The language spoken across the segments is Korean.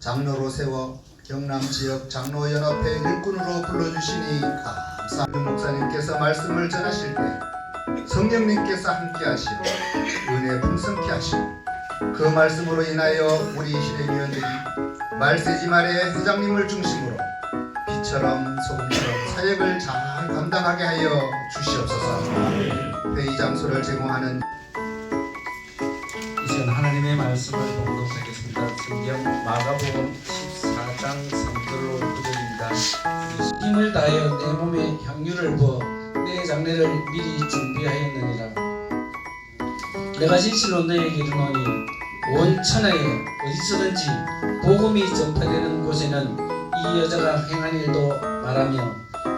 장로로 세워 경남 지역 장로연합회 일꾼으로 불러주시니 감사. 목사님께서 말씀을 전하실 때 성령님께서 함께하시고 은혜 풍성케 하시고 그 말씀으로 인하여 우리 실행위원들이 말세지 말의 회장님을 중심으로 빛처럼 소금처럼 사역을 잘 감당하게 하여 주시옵소서. 회의 장소를 제공하는 이제 하나님의 말씀을. 성경 마가복음 14장 3절로 9절입니다. 힘을 다하여 내 몸에 향유를 부어 내 장례를 미리 준비하였느니라. 내가 진실로 너에게 이르노니 온 천하에 어디서든지 복음이 전파되는 곳에는 이 여자가 행한 일도 말하며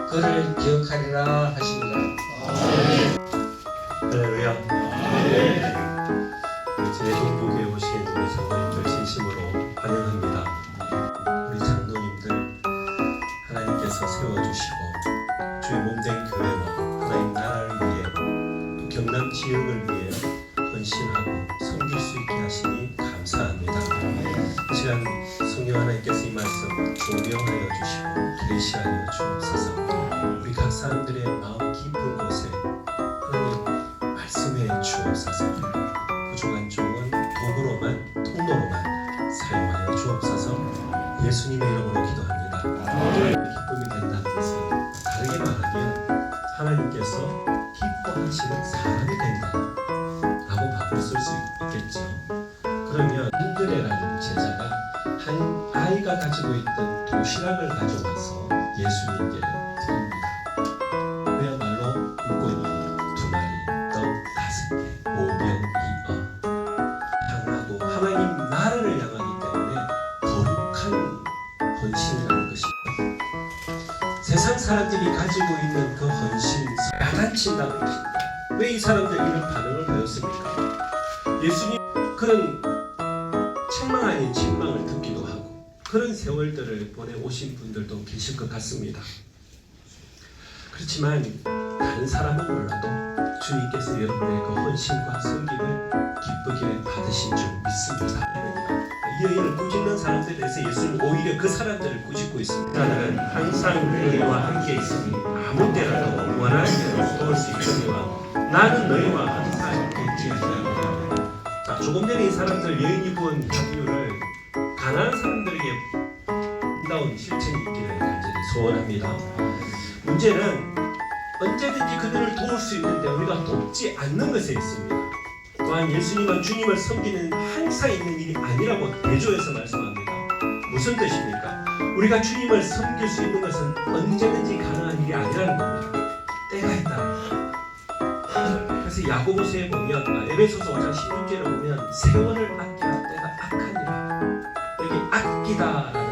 그를 기억하리라 하시니라. 할렐 헌신하고 섬길 수 있게 하시니 감사합니다. 이 시간 성령 하나님께서 이 말씀 조명하여 주시고 계시하여 주옵소서. 우리 각 사람들의 마음 깊은 한 아이가 가지고 있던 도시락을 가져와서 예수님께 드립니다. 그야말로 물고기 두 마리, 떡 다섯 개, 오병이어 향하고 하나님 나라를 향하기 때문에 거룩한 헌신이라는 것입니다. 세상 사람들이 가지고 있는 그 헌신 야단친다는 것입니다. 왜 이 사람들 이런 반응 오신 분들도 계실 것 같습니다. 그렇지만 다른 사람은 몰라도 주님께서 여러분의 그 헌신과 섬김을 기쁘게 받으신 줄 믿습니다. 이 여인을 꾸짖는 사람들에 대해서 예수님 오히려 그 사람들을 꾸짖고 있습니다. 나는 항상 너희와 함께 있으니 아무 때라도 원하는 대로 도울 수 있으니와 나는 너희와 항상 있지하리라. 자, 조금 전에 이 사람들 여인이 부은 향유를 가난한 사람들에게 나온 실천이 있기를 간절히 소원합니다. 문제는 언제든지 그들을 도울 수 있는데 우리가 돕지 않는 것에 있습니다. 또한 예수님은 주님을 섬기는 항상 있는 일이 아니라고 대조해서 말씀합니다. 무슨 뜻입니까? 우리가 주님을 섬길 수 있는 것은 언제든지 가능한 일이 아니라는 겁니다. 때가 있다. 그래서 야고보서에 보면 아, 에베소서 5장 16절에 보면 세월을 아끼라 때가 악하니라. 여기 아끼다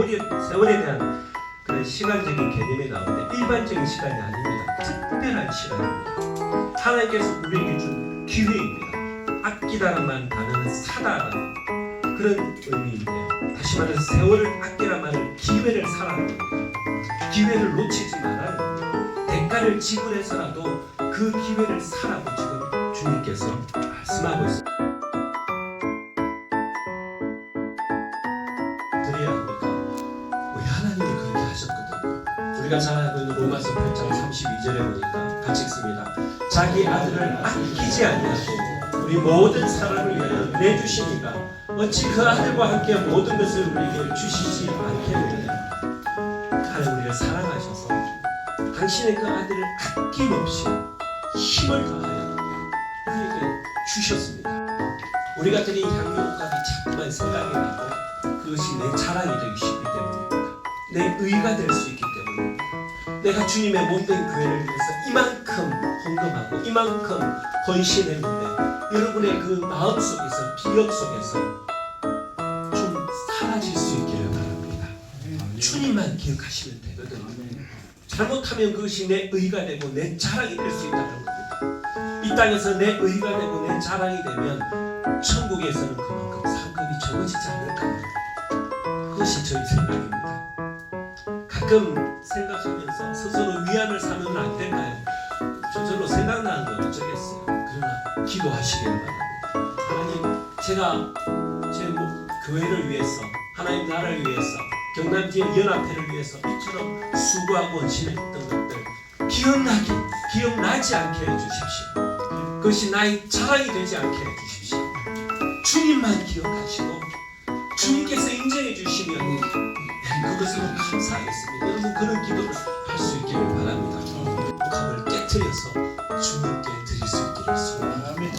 세월이 세월에 대한 그런 시간적인 개념이 나오는데 일반적인 시간이 아닙니다. 특별한 시간입니다. 하나님께서 우리에게 준 기회입니다. 아끼다라는 단어는 사다라는 그런 의미인데요. 다시 말해서 세월을 아끼라 말은 기회를 사라는 겁니다. 기회를 놓치지 겁니다. 대가를 지불해서라도 그 기회를 사라고 지금 주님께서 말씀하고 있습니다. 우리가 잘 알고 있는 로마서 8장 32절에 보니까 같이 읽습니다. 자기 아들을 아끼지 아니하고 우리 모든 사람을 위하여 내주시니까 어찌 그 아들과 함께 모든 것을 우리에게 주시지 않겠느냐 하나님 우리를 사랑하셔서 당신의 그 아들을 아낌없이 힘을 다하여 우리에게 주셨습니다. 우리 같은 이 향유옥감이 자꾸만 생각이 나고 그것이 내 자랑이 되기 쉽기 때문입니다. 내 의가 될 수 있기. 내가 주님의 몸된 교회를 위해서 이만큼 헌금하고 이만큼 헌신했는데 여러분의 그 마음 속에서 기억 속에서 좀 사라질 수 있기를 바랍니다. 주님만 기억하시면 되거든요. 잘못하면 그것이 내 의가 되고 내 자랑이 될 수 있다는 겁니다. 이 땅에서 내 의가 되고 내 자랑이 되면 천국에서는 그만큼 상급이 적어지지 않을까 그것이 저희 생각입니다. 가끔 생각하면서 스스로 위안을 삼으면 안 될까요? 저절로 생각나는 건 어쩌겠어요. 그러나 기도하시길 바랍니다. 하나님, 제가 제 교회를 위해서 하나님 나라를 위해서 경남 지역 연합회를 위해서 이처럼 수고하고 헌신했던 것들 기억나기 기억나지 않게 해주십시오. 그것이 나의 자랑이 되지 않게 해주십시오. 주님만 기억하시고 주님께서 인정해 주시면 그것으로 감사하겠습니다. 여러분 그런 기도를 할 수 있기를 바랍니다. 복합을 깨뜨려서 주님께 드릴 수 있기를 소원합니다.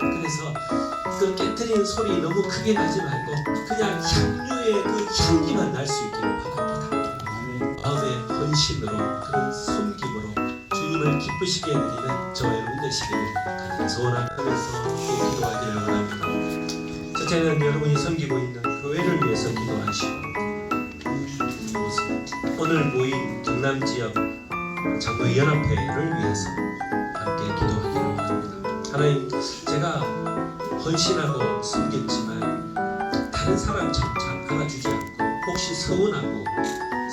그래서 그 깨뜨리는 소리 너무 크게 나지 말고 그냥 향유의 그 향기만 날 수 있기를 바랍니다. 마음의 헌신으로 그런 섬김으로 주님을 기쁘시게 해드리는 저와 여러분 되시기를 간절히 소원하면서 또 기도하기를 원합니다. 첫째는 여러분이 섬기고 있는 교회를 위해서 기도하시고 오늘 모인 경남 지역 장로의 연합회를 위해서 함께 기도하기를 원합니다. 하나님 제가 헌신하고 섬겼지만 다른 사람처럼 잘 알아주지 않고 혹시 서운하고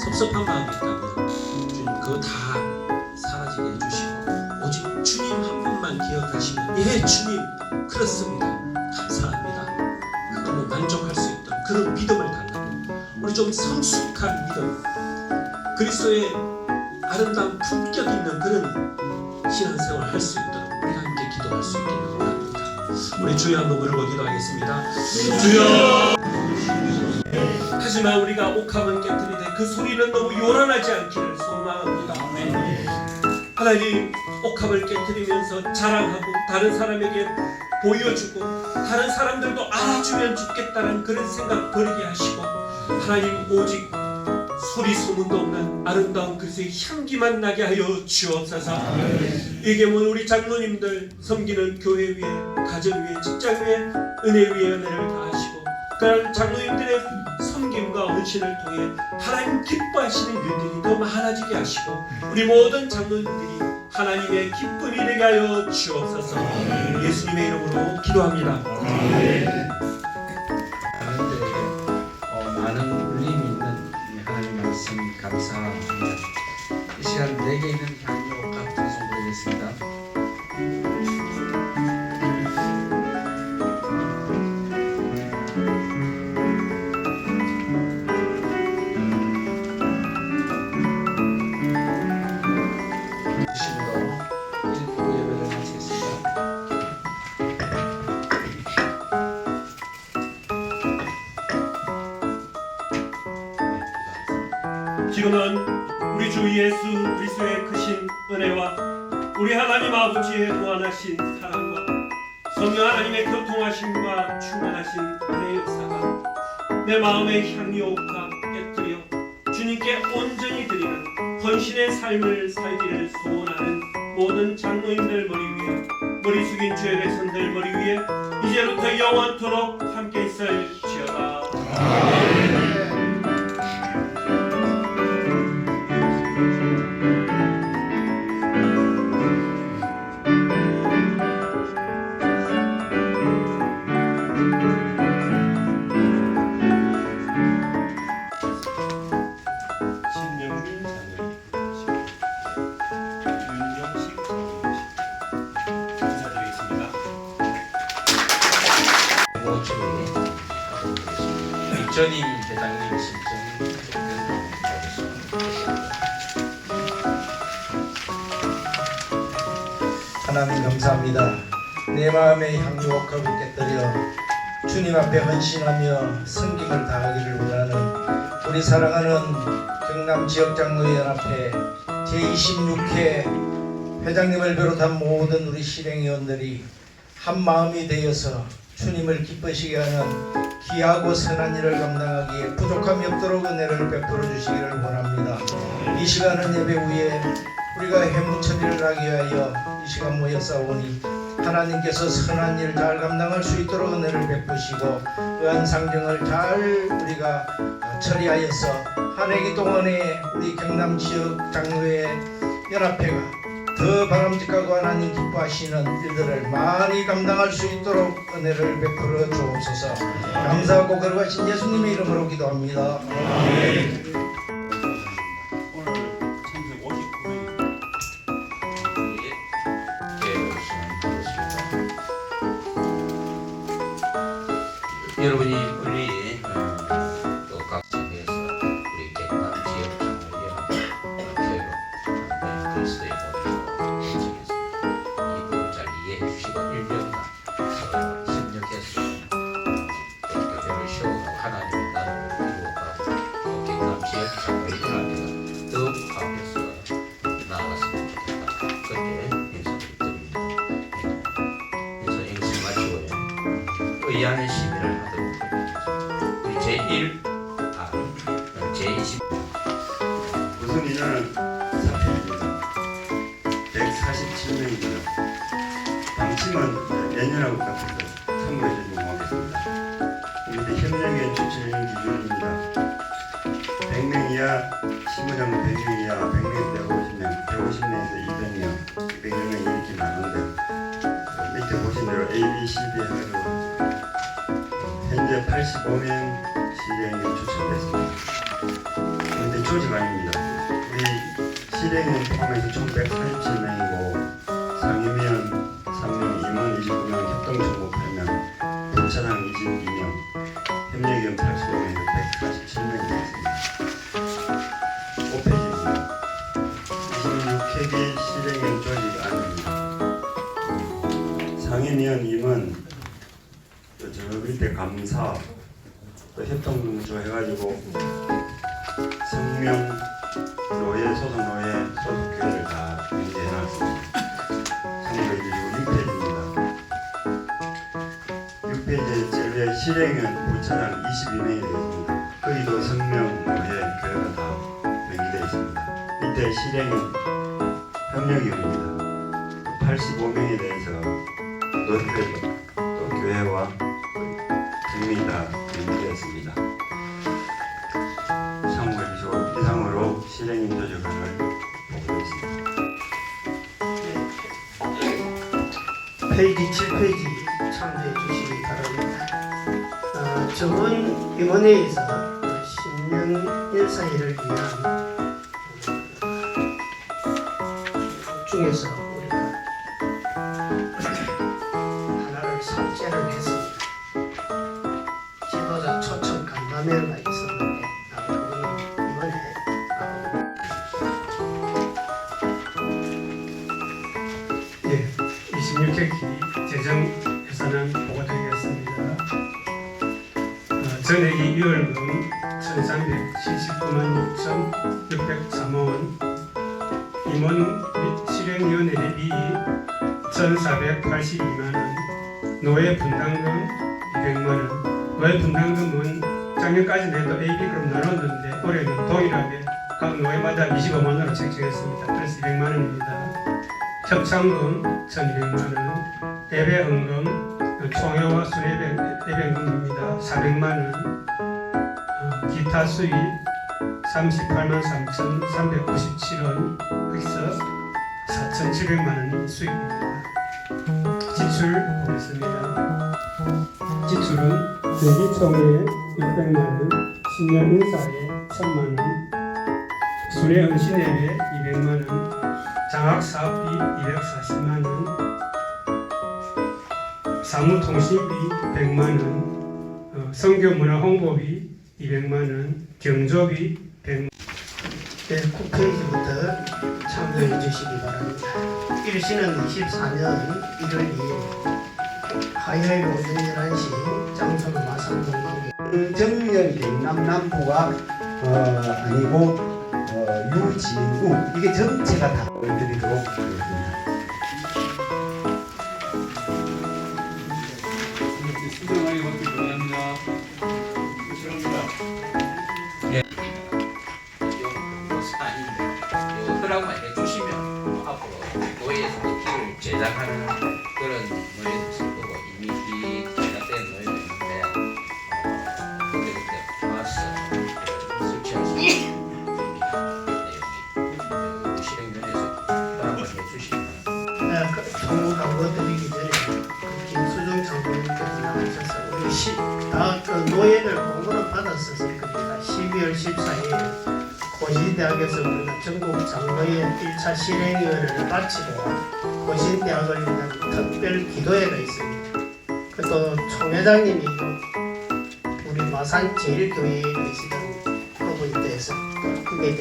섭섭한 마음이 있다면 주님 그거 다 사라지게 해주시고 오직 주님 한 분만 기억하시면 예 주님 그렇습니다 감사합니다 그걸로 만족할 수 있도록 그런 믿음을 달라고 우리 좀 성숙한 믿음 그리스도의 아름다운 품격 있는 그런 신앙생활 할수 있도록 우리 함께 기도할 수 있기를 원합니다. 우리 주여 한번 부르고 기도하겠습니다. 주여! 하지만 우리가 옥합은 깨뜨리되 그 소리는 너무 요란하지 않기를 소망합니다. 하나님 옥합을 깨뜨리면서 자랑하고 다른 사람에게 보여주고 다른 사람들도 알아주면 좋겠다는 그런 생각 버리게 하시고 하나님 오직 소리 소문도 없는 아름다운 그리스의 향기만 나게 하여 주옵소서. 이게 뭐 우리 장로님들 섬기는 교회 위에 가정 위에 직장 위에 은혜 위에 은혜를 다하시고 그런 장로님들의 섬김과 헌신을 통해 하나님 기뻐하시는 일들이 더 많아지게 하시고 우리 모든 장로님들이 하나님의 기쁨이 되게 하여 주옵소서 예수님의 이름으로 기도합니다 하나 주 예수 그리스도의 크신 은혜와 우리 하나님 아버지의 무한하신 사랑과 성령 하나님의 교통하심과 충만하신 은혜의 역사가 내 마음의 향유옥과 깨뜨려 주님께 온전히 드리는 헌신의 삶을 살기를 소원하는 모든 장로님들 머리 위에 머리 숙인 주의 백성들 머리 위에 이제부터 영원토록 함께 있을 지어다 모주의 전임 대장님 신청 하나님 감사합니다. 내 마음의 향유옥합을 깨뜨려 주님 앞에 헌신하며 섬김을 다하기를 원하는 우리 사랑하는 경남 지역장로연합회 제26회 회장님을 비롯한 모든 우리 실행위원들이 한 마음이 되어서 주님을 기쁘시게 하는 귀하고 선한 일을 감당하기에 부족함이 없도록 은혜를 베풀어 주시기를 원합니다. 이 시간은 예배 후에 우리가 해무 처리를 하기 위하여 이 시간 모였사오니 하나님께서 선한 일 잘 감당할 수 있도록 은혜를 베푸시고 의한 상정을 잘 우리가 처리하여서 한 해기 동안에 우리 경남 지역 장로회 연합회가 더 바람직하고 하나님 기뻐하시는 일들을 많이 감당할 수 있도록 은혜를 베풀어 주옵소서 감사하고 거룩하신 예수님의 이름으로 기도합니다. 오늘 참석 59명 여러분 여러분이 의안의 시비를 하도록 하겠습니다. 우리 제1 아, 제20 우선 인원은 4편입니다. 147명입니다. 방침은 내년하고 선물해 주시면 고맙겠습니다. 밑에 협력의 추천 기준입니다. 100명 이하, 실무장 100명 이하, 100명 150명, 150명에서 200명, 200명 이렇게 나누는데 어, 밑에 보신 대로 A, B, C, D 해가지고 현재 85명 실행이 추천됐습니다. 근데 조직 아닙니다. 우리 실행은 포함해서 총 147명이고 상임위원 3명, 임원 29명, 협동정보 8명, 부차장 22명, 협력위원 85명에서 147명이 되겠습니다. 5페이지입니다. 26회기 실행형 조직 아닙니다. 상임위원 임원 밑에 감사 또 협동정보 해가지고 성명 노예 소속 노예 소속 교회를 다 명제해 놨습니다. 참고해 주시고 6페이지입니다. 6페이지에 제외 실행은 부차장 22명이 되겠습니다. 거기도 성명 노예 교회가 다 명기되어 있습니다. 밑에 실행은 협력위원입니다. 85명에 대해서 노예교회 또 교회와 정리 다 명기되었습니다. 참고해 주시고 이상으로 실행인 조직안을 보고드렸습니다. 페이지 7페이지 참조해 주시기 바랍니다. 어, 저번 위원회에서 어, 신년 일사일을 위한 어, 중에서 간담회가 있었는데 아, 그거는 이번에 예, 26회기 재정 예산안 보고드리겠습니다. 어, 전액이 2월금 1,379만 6,603원, 임원 및 실행위원회 대비 1,482만 원, 노예 분담금 200만 원. 노예 분담금은 작년까지 내도 AB그룹 나눴는데 올해는 동일하게 각 노예마다 25만 원으로 책정했습니다. 그래서 200만 원입니다. 협상금 1,200만 원, 예배헌금, 총회와 순예배 예배금입니다. 400만 원, 어, 기타 수입 38만 3,357원, 해서 4,700만 원 수입입니다. 지출 보겠습니다. 지출은 대기총회 600만 원, 신년 인사에 1,000만 원, 순회 헌신예배 200만 원, 장학 사업비 240만 원, 사무통신비 100만 원, 어, 성교 문화 홍보비 200만 원, 경조비 100만 네, 9페이지부터 참조해 주시기 바랍니다. 일시는 24년 1월 2일 화요일 오전 11시 장소는 마산동 관 계 정렬 경남 남부가 어, 아니고 어, 유진우 이게 전체가 다 보여드리도록 하겠습니다. 대학에서 우리가 전국 장로회 1차 실행위원회를 마치고 고시대학을 위한 특별 기도회가 있습니다. 그또 총회장님이 마산 제일교회에 계시던 또 그에 대해서 우리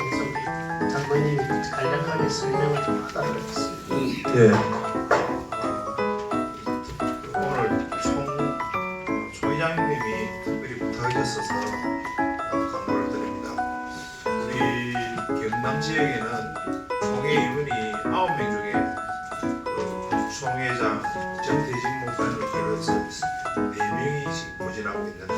장모님이 간략하게 설명을 좀 하도록 하겠습니다. 예. 오늘 총 초회장님이 특별히 부탁하셨어서 경남 지역에는 총회 이분이 9명 중에 그 총회장 정태진 목사님을 비롯해서 4명이 보진하고 있는데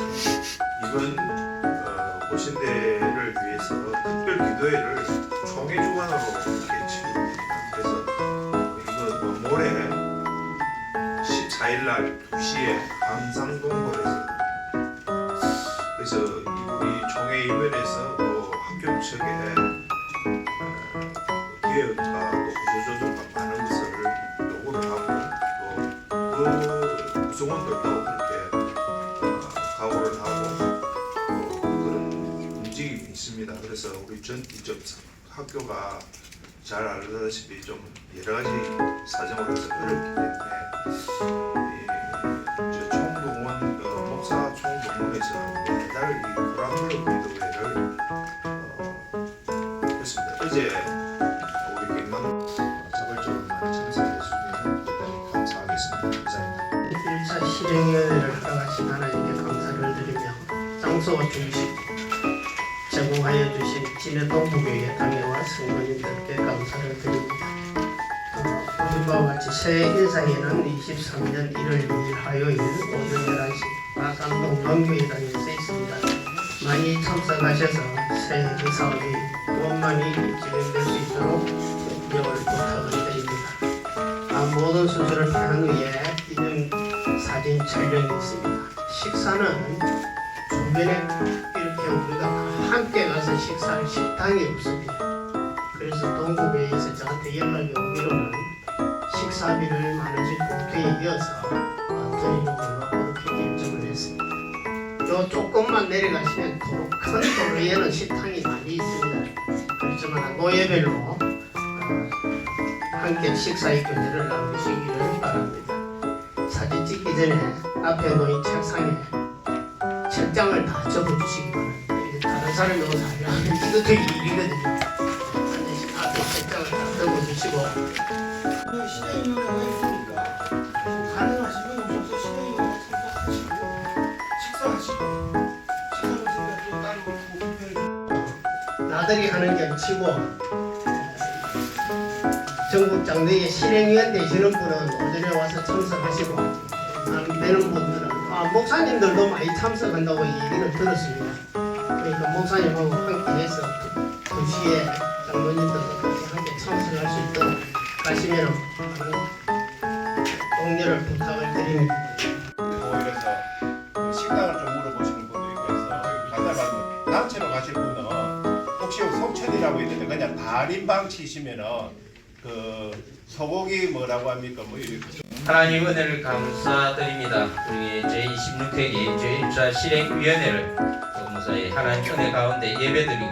이번 어, 보신대를 위해서 특별 기도회를 총회 주관으로 이렇게 치릅니다. 그래서 이거 뭐 모레 14일 날 2시에 광상동굴에서 그래서 이- 우리 총회 이번에서 또 학교 측에 또 구조조정과 많은 것을 요구를 하고 또그 구성원들도 그렇게 어, 각오를 하고 또 그런 움직임이 있습니다. 그래서 우리 전 이쪽 학교가 잘 알다시피 좀 여러 가지 사정으로 해서 어렵기 때문에 장소와 중심 제공하여 주신 진해 동 부교회 당회와 성도님들께 감사를 드립니다. 바와 같이 새해 인상에는 23년 1월 2일 화요일 오전 11시 마산동 동교회당에서 있습니다. 많이 참석하셔서 새해 그 사업이 원만히 진행될 수 있도록 협력을 부탁을 드립니다. 아, 모든 수술을 피한 후에 이런 사진 촬영이 있습니다. 식사는 주변에 이렇게 우리가 다 함께 가서 식사할 식당이 없습니다. 그래서 동구배에서 저한테 연락이 오기로는 식사비를 만원씩 보태에 이어서 어, 드리는 걸로 그렇게 결정을 했습니다. 요 조금만 내려가시면 큰 도로에는 식당이 많이 있습니다. 그렇지만 노예별로 어, 함께 식사의 교제를 나누시기를 바랍니다. 사진 찍기 전에 앞에 놓인 책상에 책장을 다 접어주시기 바랍니다. 이게 다른 사람이 오서 하면 이거 되게 일이거든요. 반드시 앞에 책장을 다 있으니까 가능하시면 오셔서 참석하시고 식사하시고 그 불편을 나들이 하는 게 치고 전국 장로회 실행위원 되시는 분은 오전에 와서 참석하시고 안 되는 분들은 아, 목사님들도 많이 참석한다고 얘기는 들었습니다. 그러니까 목사님하고 함께 해서 2시에 장로님들도 같이 함께 참석할 수 있도록 가시면 동료를 부탁을 드립니다. 그 식당을 좀 물어보시는 분도 있고 해서 말고 단체로 가실 분은 혹시 송천이라고 있는데 그냥 달인방 치시면은 그 소고기 뭐라고 합니까 뭐 이렇게 하나님 은혜를 감사드립니다. 우리 제26회 예죄 1차 실행위원회를 무사히 하나님 은혜 가운데 예배드리고